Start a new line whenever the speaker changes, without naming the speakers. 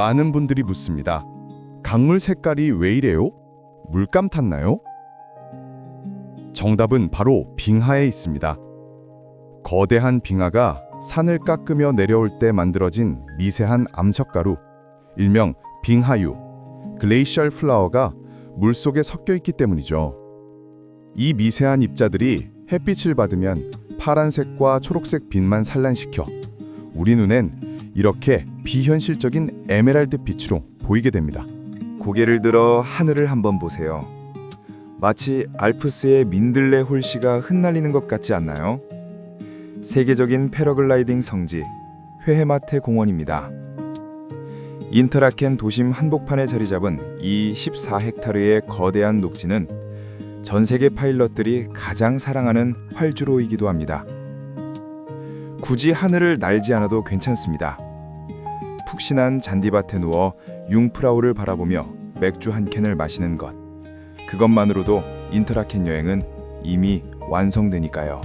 많은 분들이 묻습니다. 강물 색깔이 왜 이래요? 물감 탔나요? 정답은 바로 빙하에 있습니다. 거대한 빙하가 산을 깎으며 내려올 때 만들어진 미세한 암석가루, 일명 빙하유, 글레이셜 플라워가 물속에 섞여 있기 때문이죠. 이 미세한 입자들이 햇빛을 받으면 파란색과 초록색 빛만 산란시켜 우리 눈엔 이렇게 비현실적인 에메랄드 빛으로 보이게 됩니다.
고개를 들어 하늘을 한번 보세요. 마치 알프스의 민들레 홀씨가 흩날리는 것 같지 않나요? 세계적인 패러글라이딩 성지 회헤마테 공원입니다. 인터라켄 도심 한복판에 자리 잡은 이 14헥타르의 거대한 녹지는 전 세계 파일럿들이 가장 사랑하는 활주로이기도 합니다. 굳이 하늘을 날지 않아도 괜찮습니다. 푹신한 잔디밭에 누워 융프라우를 바라보며 맥주 한 캔을 마시는 것. 그것만으로도 인터라켄 여행은 이미 완성되니까요.